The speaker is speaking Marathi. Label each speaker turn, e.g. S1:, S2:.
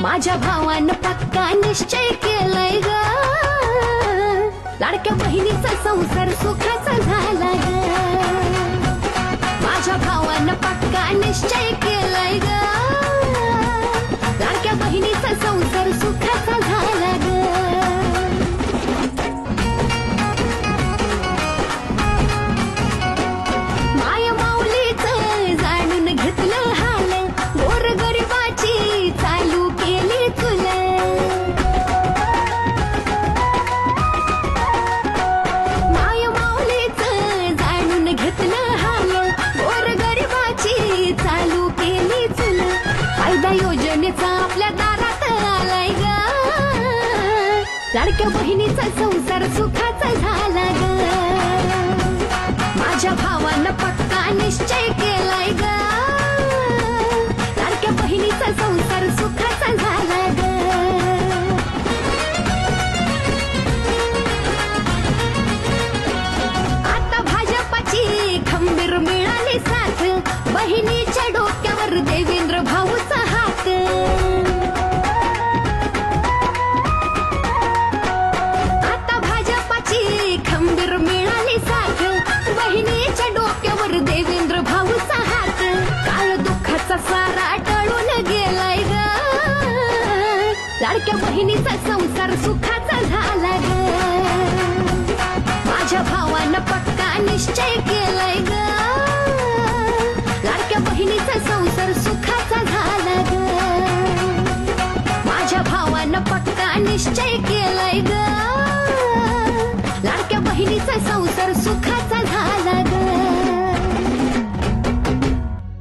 S1: माझ्या भावानं पक्का निश्चय केलाय ग. लाडक्या बहिणीचा संसार सुख लाडक्या बहिणीचा संसार सुखाचा झाला ग. माझ्या भावानं पक्का निश्चय केलाय ग. लाडक्या बहिणीचा संसार सुखाचा झाला ग. आता भाजपाची खंबीर मिळाली साथ. बहिणी लाडक्या बहिणीचा संसार सुखाचा झाला ग. माझ्या भावानं पक्का निश्चय केलाय ग. लाडक्या बहिणीचा संसार सुखाचा झाला ग. माझ्या भावानं पक्का निश्चय केलाय ग.